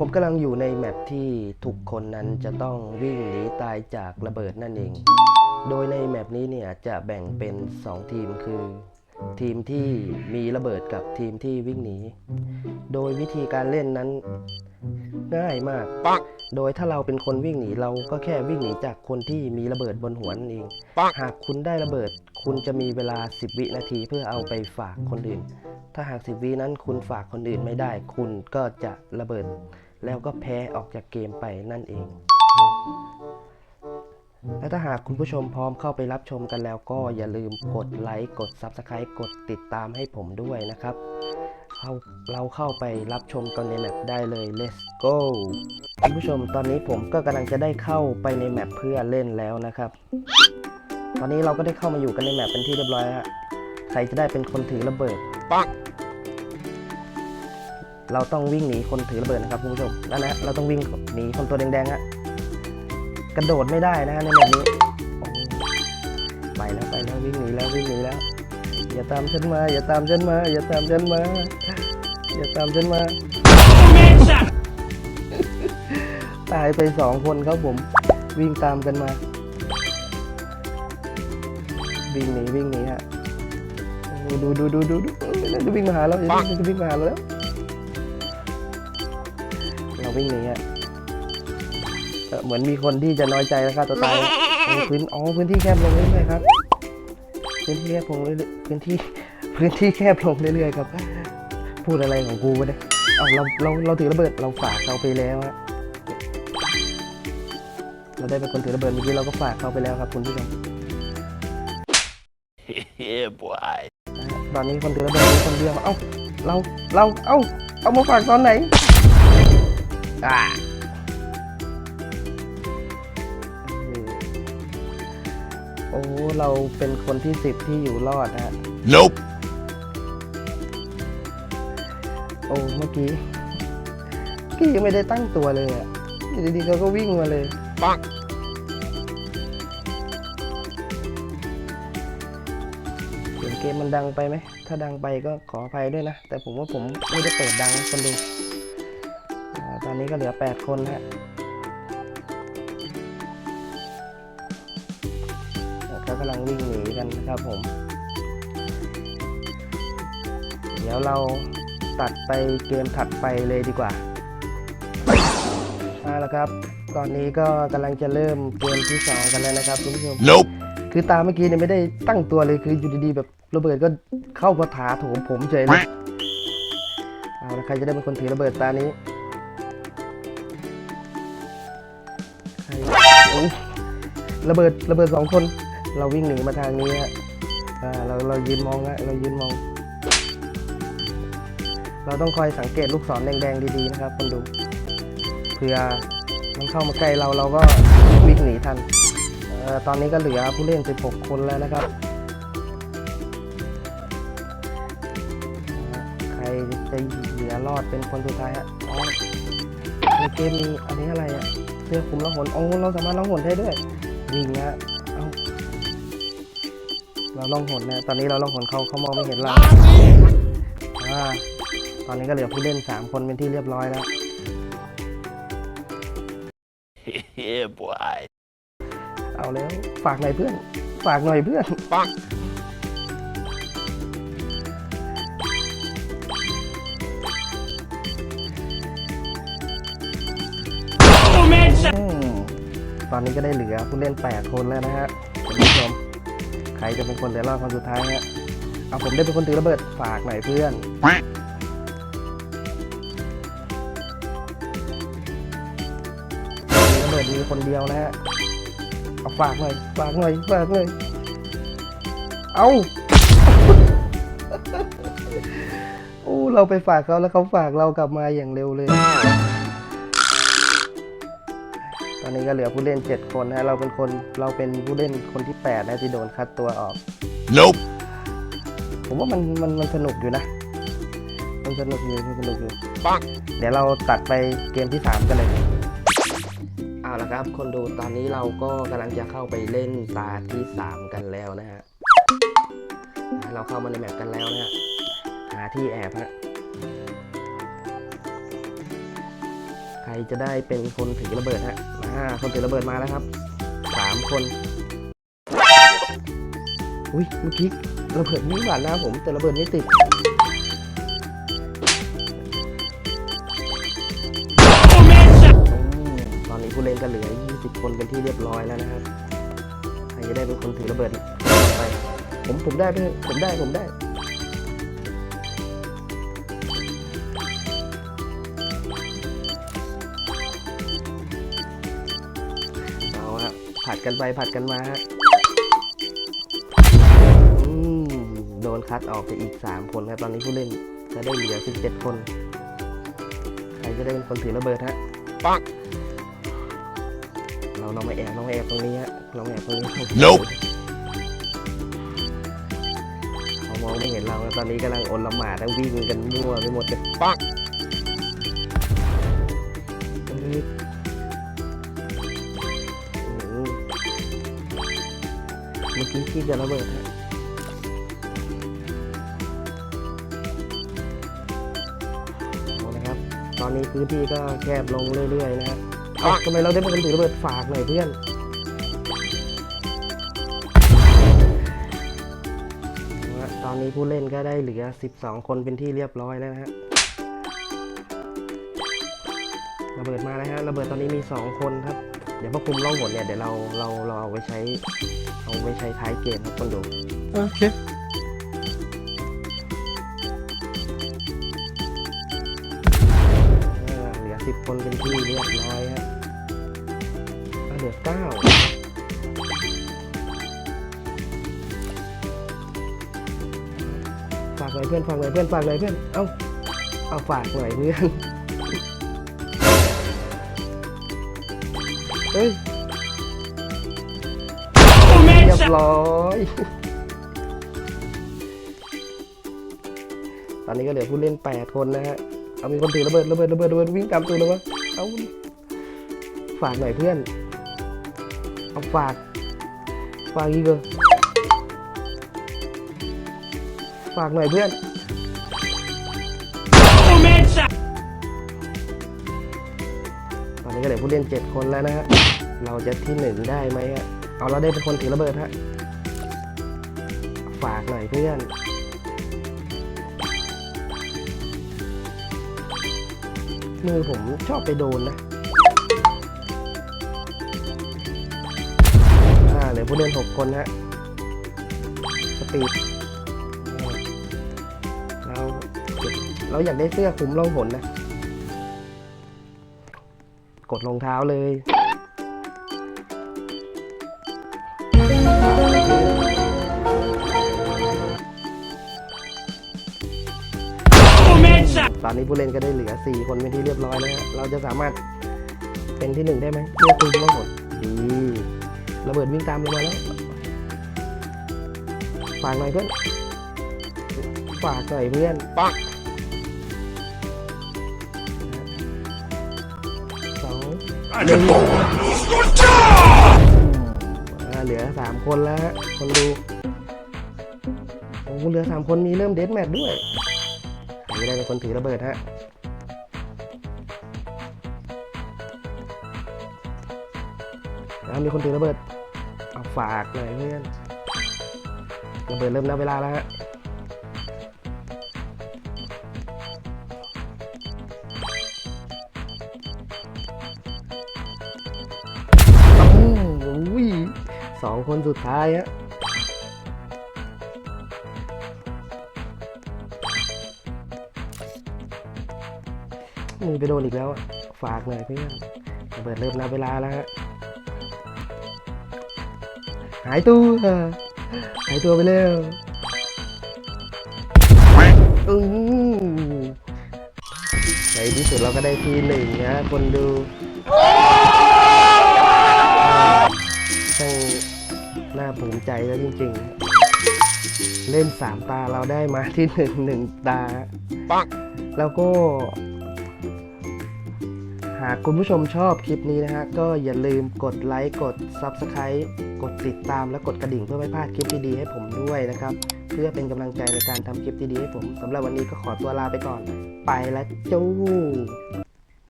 ผมกำลังอยู่ในแมปที่ทุกคนนั้นจะต้องวิ่งหนีตายจากระเบิดนั่นเอง โดยในแมปนี้เนี่ยจะแบ่งเป็น 2 ทีมคือ ทีมที่มีระเบิดกับทีมที่วิ่งหนี โดยวิธีการเล่นนั้นง่ายมาก โดยถ้าเราเป็นคนวิ่งหนีเราก็แค่วิ่งหนีจากคนที่มีระเบิดบนหัวนั่นเอง หากคุณได้ระเบิด คุณจะมีเวลา 10 วินาทีเพื่อเอาไปฝากคนอื่น ถ้าหาก 10 วินั้นคุณฝากคนอื่นไม่ได้ คุณก็จะระเบิด แล้วก็แพ้ออกจากเกมไปนั่นเอง และถ้าหากคุณผู้ชมพร้อมเข้าไปรับชมกันแล้วก็อย่าลืมกดไลค์กด Subscribe กดติดตามให้ผมด้วยนะครับเข้าเราเข้าไปรับชมกันในแมปได้เลย let's go คุณผู้ชมตอนนี้ผมก็กำลังจะได้เข้าไปในแมปเพื่อเล่นแล้วนะครับ ตอนนี้เราก็ได้เข้ามาอยู่กันในแมปเป็นที่เรียบร้อยฮะใครจะได้เป็นคนถือระเบิดปัง เราต้องวิ่งหนีคนถือระเบิดนะครับคุณผู้ชมนั่นนะเราต้องวิ่งหนีคนตัวแดงๆฮะกระโดดไม่ได้นะฮะในแบบนี้โอ้ไปแล้วไปแล้ววิ่งหนีแล้ววิ่งหนีแล้ว อย่าตามฉันมา อย่าตามฉันมา อย่าตามฉันมา อย่าตามฉันมา ตายไปสองคนครับผมวิ่งตามกันมา วิ่งหนีวิ่งหนีฮะโอ้ดูดูดูดูดูดูจะวิ่งมาหาเราจะวิ่งจะวิ่งมาหาเราแล้ว เราวิ่งหนีอะเอ่อเหมือนมีคนที่จะน้อยใจแล้วฆ่าตัวตายอะเออพื้นอ๋อพื้นที่แคบลงเรื่อยๆครับ พื้นที่แคบลงเรื่อยๆพื้นที่พื้นที่แคบลงเรื่อยๆครับ พูดอะไรของกูวะเนี่ยเอาเราเราเราถือระเบิดเราฝากเขาไปแล้วอะเราได้เป็นคนถือระเบิดเมื่อกี้เราก็ฝากเขาไปแล้วครับคุณผู้ชม yeah, boy. ตอนนี้คนถือระเบิดมีคนเดียวเอ้าเราเราเอ้าเอามาฝากตอนไหน อ่าโอ้เราเป็นคนที่สิบที่อยู่รอดฮะ Nope. โอ้เมื่อกี้พี่ยังไม่ได้ตั้งตัวเลยอะอยู่ดีๆเขาก็วิ่งมาเลย Bonk. เสียงเกมมันดังไปไหม ถ้าดังไปก็ขออภัยด้วยนะ แต่ผมว่าผมไม่ได้เปิดดังให้คนดูอ่า ตอนนี้ก็เหลือ 8 คนแล้วเขากำลังวิ่งหนีกันนะครับผม เดี๋ยวเราตัดไปเกมถัดไปเลยดีกว่าเอาละครับ ตอนนี้ก็กำลังจะเริ่มเกมที่สองกันแล้วนะครับคุณผู้ชม Nope. คือตามเมื่อกี้เนี่ยไม่ได้ตั้งตัวเลยคืออยู่ดีๆแบบระเบิดก็เข้ามาถาโถมผมเฉยเลยเอาละใครจะได้เป็นคนถือระเบิดตานี้ ใครโอ้ระเบิดระเบิดสองคน เราวิ่งหนีมาทางนี้ฮะอ่าเราเรายืนมองฮะเรายืนมอง เราต้องคอยสังเกตลูกศรแดงๆดีๆนะครับคนดูเผื่อมันเข้ามาใกล้เราเราก็วิ่งหนีทันออตอนนี้ก็เหลือผู้เล่น 16 คนแล้วนะครับ ใครจะเหลือรอดเป็นคนสุดท้ายฮะในเกมมีอันนี้อะไรอะ เสื้อคลุมล่องหนโอ้เราสามารถล่องหนได้ด้วยวิ่งนะเอ้าเราล่องหนนะตอนนี้เราล่องหนเขาเขามองไม่เห็นเราอ่าตอนนี้ก็เหลือผู้เล่น 3 คนเป็นที่เรียบร้อยแล้ว yeah, boy. เอาแล้วฝากหน่อยเพื่อน ฝากหน่อยเพื่อน Bonk. อื ตอนนี้ก็ได้เหลือผู้เล่น 8 คนแล้วนะฮะคุณผู้ชมใครจะเป็นคนเหลือรอดคนสุดท้ายฮะเอาผมได้เป็นคนถือระเบิดฝากหน่อยเพื่อนระเบิดมีคนเดียวนะฮะเอาฝากหน่อยฝากหน่อยฝากหน่อยเอาโอ้เราไปฝากเขาแล้วเขาฝากเรากลับมาอย่างเร็วเลย อนนี้ก็เหลือผู้เล่น 7 คนนะเราเป็นคนเราเป็นผู้เล่นคนที่ 8 นะที่โดนคัดตัวออก Nope. ผมว่ามันมันมันสนุกอยู่นะ มันสนุกอยู่มันสนุกอยู่ Bonk. เดี๋ยวเราตัดไปเกมที่ 3 กันเลยเอาละครับ คนดูตอนนี้เราก็กำลังจะเข้าไปเล่นตาที่ 3 กันแล้วนะฮะอ่าเราเข้ามาในแมปกันแล้วนะฮะหาที่แอบฮะ รจะได้เป็นคนถือระเบิดฮะอ่าคนถือระเบิดมาแล้วครับสามคน อุ้ยเมื่อกี้ระเบิดไม่หวานน้าผมแต่ระเบิดไม่ติดอืมตอนนี้ผู้เล่นก็เหลือ 20 คนเป็นที่เรียบร้อยแล้วนะครับใครจะได้เป็นคนถือระเบิดไป ผมผมได้ผมได้ผมได้ ผัดกันไปผัดกันมาฮะอืมโดนคัดออกไปอีก 3 คนครับตอนนี้ผู้เล่นจะได้เหลือ 17 คน ใครจะได้เป็นคนถือระเบิดฮะปังเราเรามาแอบเรามาแอบตรงนี้ฮะเรามาแอบตรงนี้ Nope เขามองไม่เห็นเราครับตอนนี้กำลังอนละหมาดแล้ววิ่งกันมั่วไปหมดเลยปัง มื่อกี้ที่จะระเบิดฮะเอาละครับ ตอนนี้พื้นที่ก็แคบลงเรื่อยๆนะฮะเอาทำไมเราได้เป็นคนถือระเบิดฝากหน่อยเพื่อนเอาตอนนี้ผู้เล่นก็ได้เหลือ 12 คนเป็นที่เรียบร้อยแล้วนะฮะระเบิดมาแล้วฮะระเบิดตอนนี้มี 2 คนครับ เดี๋ยวพอคุมล่องหนเนี่ยเดี๋ยวเราเราเราเอาไว้ใช้เอาไว้ใช้ท้ายเกมครับคนดู Okay. เออเหลือ10คนเป็นที่เรียบร้อยฮะอะเหลือ9ฝากหน่อยเพื่อนฝากหน่อยเพื่อนฝากหน่อยเพื่อนเอ้าเอาฝากหน่อยเพื่อน ฮ้ยเรียบร้อย ตอนนี้ก็เหลือผู้เล่น8คนนะฮะ เอามีคนถือระเบิดระเบิดระเบิดระเบิดวิ่งตามตัวเลยวะเอาฝากหน่อยเพื่อน เอาฝาก ฝากอีกเหรอฝากหน่อยเพื่อน นี้ก็เหลือผู้เล่น 7 คนแล้วนะฮะ เราจะที่หนึ่งได้ไหมฮะ เอาเราได้เป็นคนถือระเบิดฮะ ฝากหน่อยเพื่อน มือผมชอบไปโดนนะอ่าเหลือผู้เล่นหกคนฮะ สปีดเราเราอยากได้เสื้อคุมล่องหนนะ กดรองเท้าเลย ตอนนี้ผู้เล่นก็ได้เหลือ 4 คนเป็นที่เรียบร้อยแล้ว เราจะสามารถเป็นที่หนึ่งได้ไหมเพื่อคุมทั้งหมดดีระเบิดวิ่งตามเลงมาแล้ว ฝากหน่อยเพื่อน ฝากหน่อยเพื่อนปัง I can go. อ่าเหลือสามคนแล้วฮะคนดูโอ้เหลือสามคนมีเริ่มเดทแมทด้วยใครจะได้เป็นคนถือระเบิดฮะแล้วมีคนถือระเบิด เอาฝากหน่อยเพื่อนระเบิดเริ่มนับเวลาแล้วฮะ สองคนสุดท้ายฮะมือไปโดนอีกแล้ว ฝากหน่อยเพื่อนเบิดเริ่มนับเวลาแล้วฮะหายตัวหายตัวไปเร็วอือในที่สุดเราก็ได้ที่หนึ่งนะคนดูช่าง น่าภูมิใจแล้วจริงๆ เล่นสามตาเราได้มาที่หนึ่งหนึ่งตา ปังแล้วก็ หากคุณผู้ชมชอบคลิปนี้นะฮะ ก็อย่าลืมกดไลค์ กด Subscribe กดติดตามและกดกระดิ่งเพื่อไม่พลาดคลิปดีๆให้ผมด้วยนะครับ เพื่อเป็นกำลังใจในการทำคลิปดีๆให้ผมสำหรับวันนี้ก็ขอตัวลาไปก่อน ไปแล้วจู้